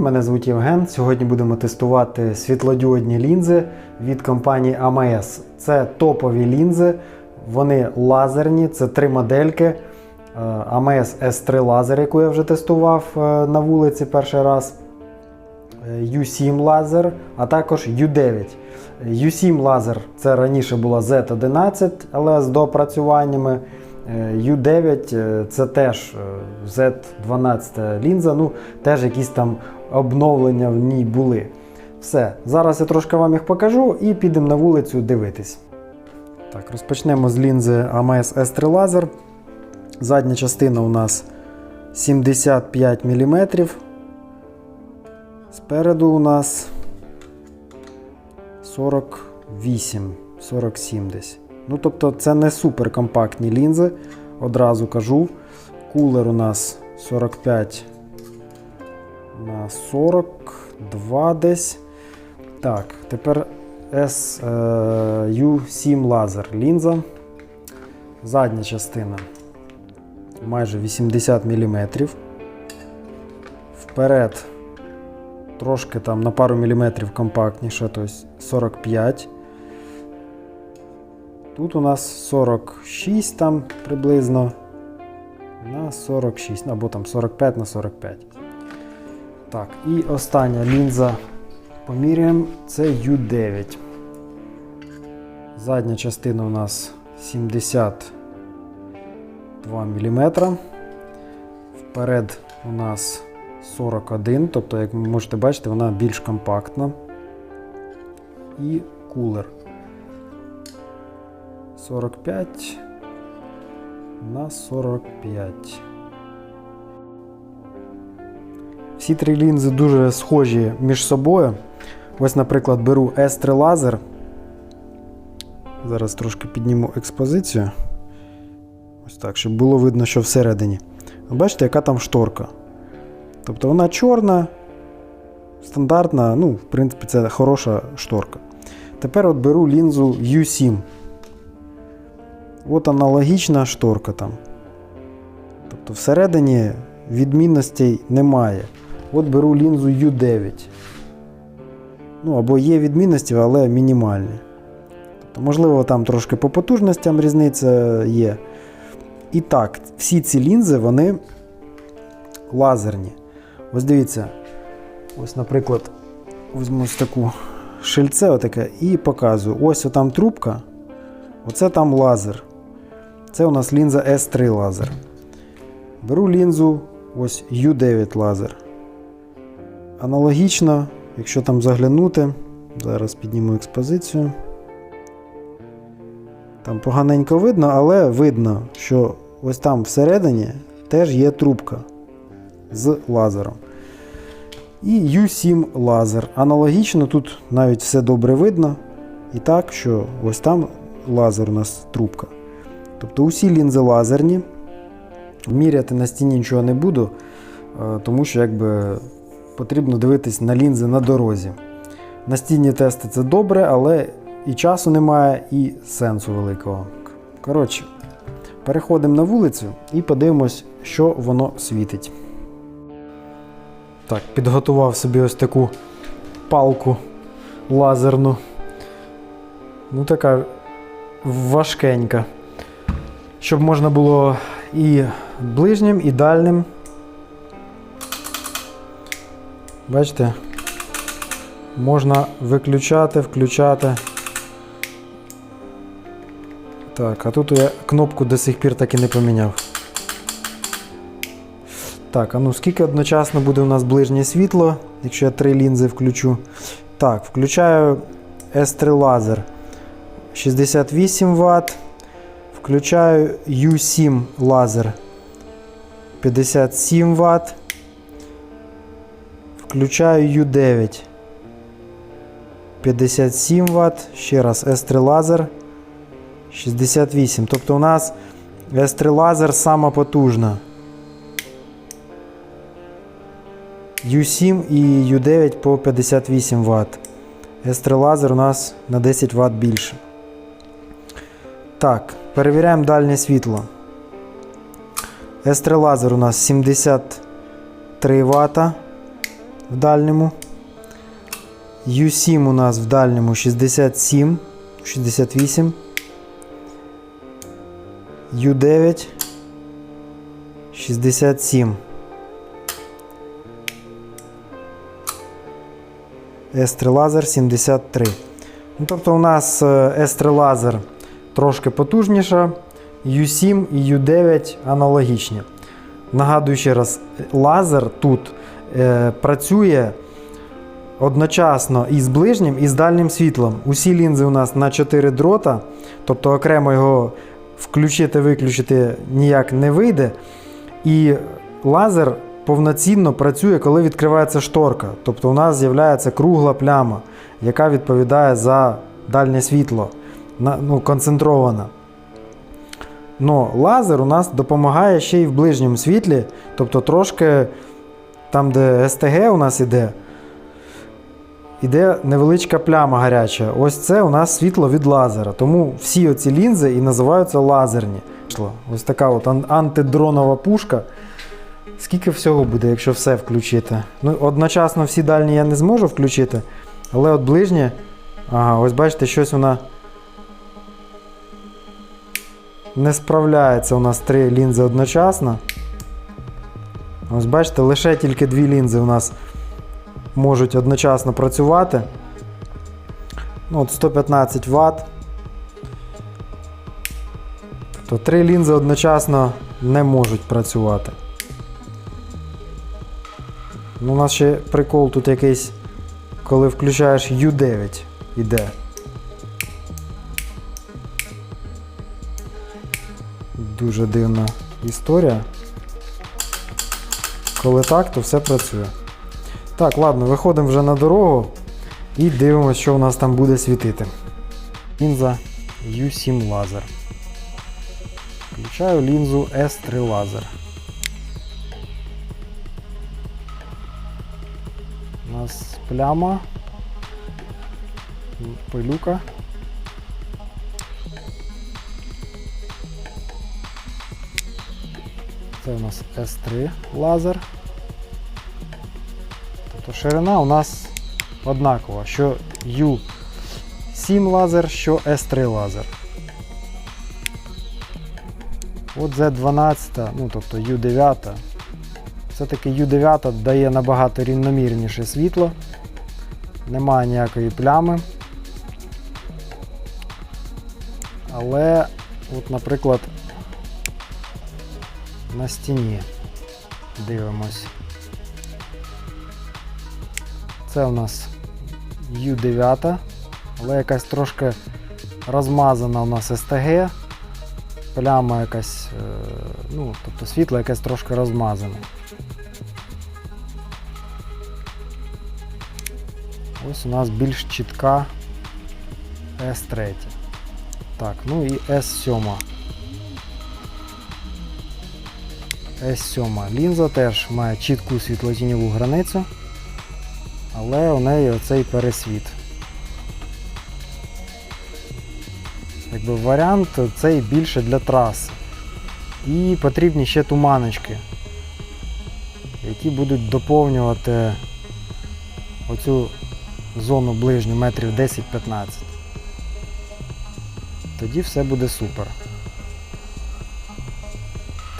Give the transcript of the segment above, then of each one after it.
Мене звуть Євген. Сьогодні будемо тестувати світлодіодні лінзи від компанії AMS. Це топові лінзи, вони лазерні, це три модельки. Е, AMS S3 лазер, яку я вже тестував е, на вулиці перший раз. Е, U7 лазер, а також U9. U7 лазер це раніше була Z11, але з допрацюваннями. Е, U9 е, це теж е, Z12 лінза, ну теж якісь там обновлення в ній були. Все, зараз я трошки вам їх покажу і підемо на вулицю дивитись. Так, розпочнемо з лінзи AMS S3 лазер. Задня частина у нас 75 мм. Спереду у нас 48, 47 десь. Ну, тобто, це не супер компактні лінзи, одразу кажу. Кулер у нас 45 на 42 десь. Так, тепер SU7 лазер лінза. Задня частина майже 80 мм. Вперед трошки там на пару міліметрів компактніше, тобто 45. Тут у нас 46 там приблизно на 46, або там 45 на 45. Так, і остання лінза поміряємо, це U9. Задня частина у нас 72 мм. Вперед у нас 41, тобто, як ви можете бачити, вона більш компактна. І кулер. 45 на 45. Всі три лінзи дуже схожі між собою. Ось, наприклад, беру S3 лазер. Зараз трошки підніму експозицію. Ось так, щоб було видно, що всередині. Бачите, яка там шторка. Тобто вона чорна, стандартна, ну, в принципі, це хороша шторка. Тепер от беру лінзу U7. От аналогічна шторка там. Тобто всередині відмінностей немає. От беру лінзу U9. Ну, або є відмінності, але мінімальні. Тобто, можливо, там трошки по потужностям різниця є. І так, всі ці лінзи, вони лазерні. Ось дивіться, ось, наприклад, візьму ось таку шильце отаке і показую. Ось отам трубка, оце там лазер. Це у нас лінза S3 лазер. Беру лінзу ось U9 лазер. Аналогічно, якщо там заглянути, зараз підніму експозицію. Там поганенько видно, але видно, що ось там всередині теж є трубка з лазером. І U7 лазер. Аналогічно, тут навіть все добре видно. І так, що ось там лазер у нас трубка. Тобто усі лінзи лазерні. Міряти на стіні нічого не буду, е, тому що якби потрібно дивитись на лінзи на дорозі. На стіні тести це добре, але і часу немає, і сенсу великого. Коротше, переходимо на вулицю і подивимось, що воно світить. Так, підготував собі ось таку палку лазерну. Ну, така важкенька. Щоб можна було і ближнім, і дальним. Бачите? Можна виключати, включати. Так, а тут я кнопку до сих пір так і не поміняв. Так, а ну скільки одночасно буде у нас ближнє світло, якщо я три лінзи включу. Так, включаю S3 лазер 68 Вт. Включаю U7 лазер 57 Вт. Включаю U9 57 Вт. Ще раз S3 лазер 68. Тобто у нас S3 лазер сама потужна. U7 і U9 по 58 Вт. S3 лазер у нас на 10 Вт більше. Так, перевіряємо дальнє світло. S3 лазер у нас 73 Вт. В дальньому. U7 у нас в дальньому 67, 68. U9 67. S3 73. Ну, тобто у нас е, S3 лазер трошки потужніша, U7 і U9 аналогічні. Нагадую ще раз, лазер тут працює одночасно і з ближнім, і з дальнім світлом. Усі лінзи у нас на 4 дрота, тобто окремо його включити-виключити ніяк не вийде. І лазер повноцінно працює, коли відкривається шторка. Тобто у нас з'являється кругла пляма, яка відповідає за дальнє світло, ну, концентрована. Но лазер у нас допомагає ще й в ближньому світлі, тобто трошки там, де СТГ у нас іде, іде невеличка пляма гаряча. Ось це у нас світло від лазера. Тому всі оці лінзи і називаються лазерні. Ось така от ан- антидронова пушка. Скільки всього буде, якщо все включити? Ну, одночасно всі дальні я не зможу включити, але от ближні. Ага, ось бачите, щось вона не справляється у нас три лінзи одночасно. Ось бачите, лише тільки дві лінзи у нас можуть одночасно працювати. Ну, от 115 Вт. То три лінзи одночасно не можуть працювати. Ну, у нас ще прикол тут якийсь, коли включаєш U9 іде. Дуже дивна історія. Коли так, то все працює. Так, ладно, виходимо вже на дорогу і дивимося, що у нас там буде світити. Лінза U7 лазер. Включаю лінзу S3 лазер. У нас пляма, пилюка. Це у нас S3 лазер. Тобто ширина у нас однакова, що U7 лазер, що S3 лазер. От Z12, ну тобто U9. Все-таки U9 дає набагато рівномірніше світло, немає ніякої плями. Але, от, наприклад, на стіні дивимось. Це у нас U9, але якась трошки розмазана у нас СТГ, пляма якась, е, ну, тобто світло якесь трошки розмазане. Ось у нас більш чітка S3. Так, ну і S7. S7 лінза теж має чітку світлотіньову границю, але у неї оцей пересвіт. Якби варіант цей більше для траси. І потрібні ще туманочки, які будуть доповнювати оцю зону ближню метрів 10-15. Тоді все буде супер.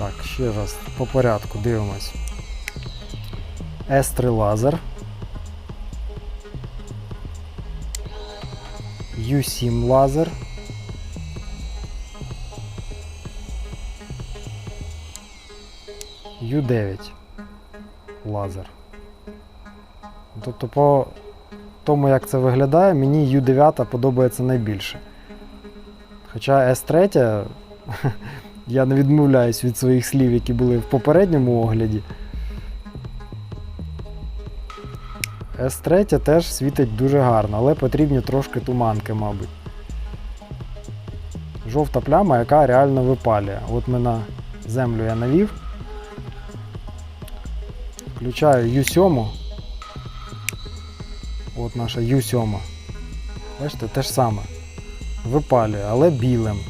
Так, ще раз по порядку дивимось. S3 лазер. U7 лазер. U9 лазер. Тобто по тому, як це виглядає, мені U9 подобається найбільше. Хоча S3 я не відмовляюсь від своїх слів, які були в попередньому огляді. S3 теж світить дуже гарно, але потрібні трошки туманки, мабуть. Жовта пляма, яка реально випалює. От ми на землю я навів. Включаю U7. От наша U7. Бачите, те ж саме. Випалює, але білим.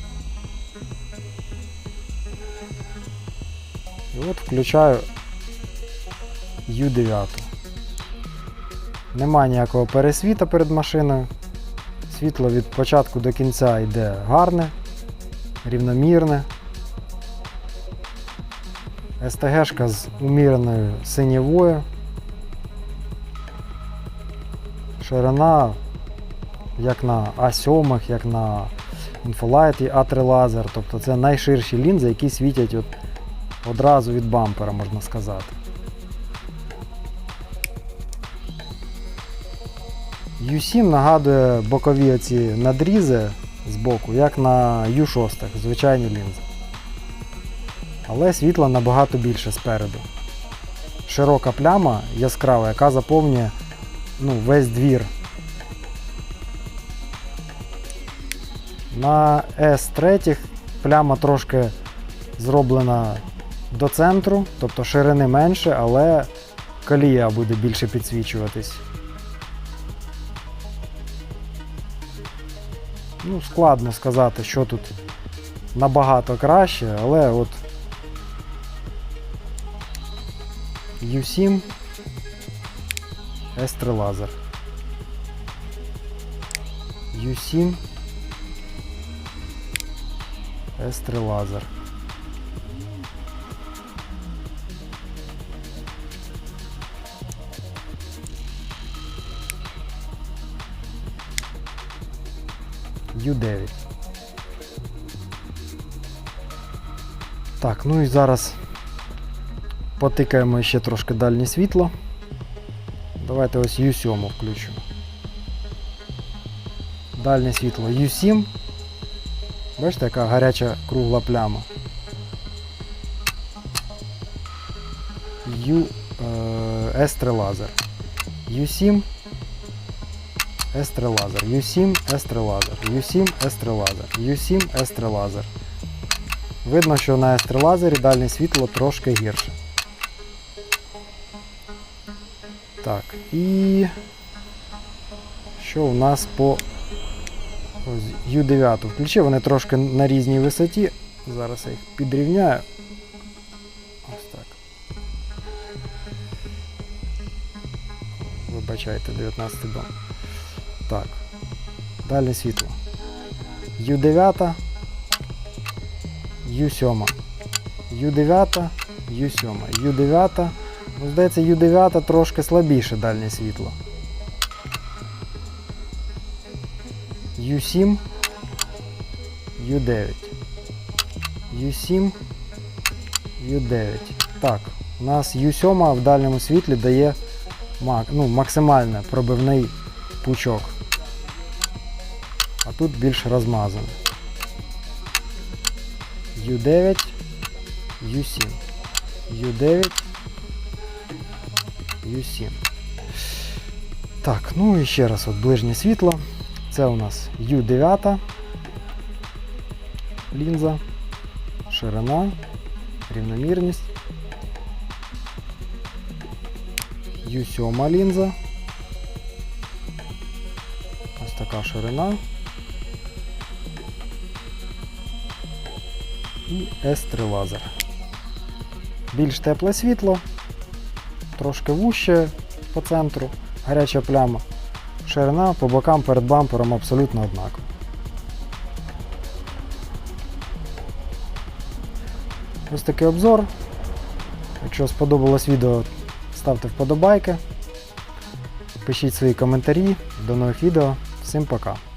От включаю U9. Нема ніякого пересвіта перед машиною. Світло від початку до кінця йде гарне, рівномірне. СТГшка з уміреною синєвою. Ширина як на А7, як на інфолайті А3 лазер. Тобто це найширші лінзи, які світять от одразу від бампера, можна сказати. U7 нагадує бокові оці надрізи з боку, як на U6, звичайні лінзи. Але світла набагато більше спереду. Широка пляма яскрава, яка заповнює ну, весь двір. На S3 пляма трошки зроблена до центру, тобто ширини менше, але колія буде більше підсвічуватись. Ну, складно сказати, що тут набагато краще, але от U7 S3 лазер. U7 S3 лазер. U9. Так, ну і зараз потикаємо ще трошки дальнє світло. Давайте ось U7 включу. Дальнє світло U7. Бачите, яка гаряча кругла пляма. U, е, S3 лазер. U7 S3. U7 S3 лазер. U7 S3 лазер. U7 S3. Видно, що на S3 лазері дальнє світло трошки гірше. Так, і що у нас по ось U9 включив, вони трошки на різній висоті. Зараз я їх підрівняю. Ось так. Вибачайте, 19 дом. Так. Далі світло. U9, U7. U9, U7. U9. Ну, здається, U9 трошки слабіше дальнє світло. U7, U9. U7, U9. Так, у нас U7 в дальньому світлі дає ну, максимально пробивний пучок. Тут більш розмазано. U9, U7. U9, U7. Так, ну і ще раз от ближнє світло. Це у нас U9 лінза, ширина, рівномірність. U7 лінза. Ось така ширина. І S3 лазер. Більш тепле світло, трошки вуще по центру, гаряча пляма. Ширина по бокам перед бампером абсолютно однакова. Ось такий обзор. Якщо сподобалось відео, ставте вподобайки, пишіть свої коментарі. До нових відео. Всім пока!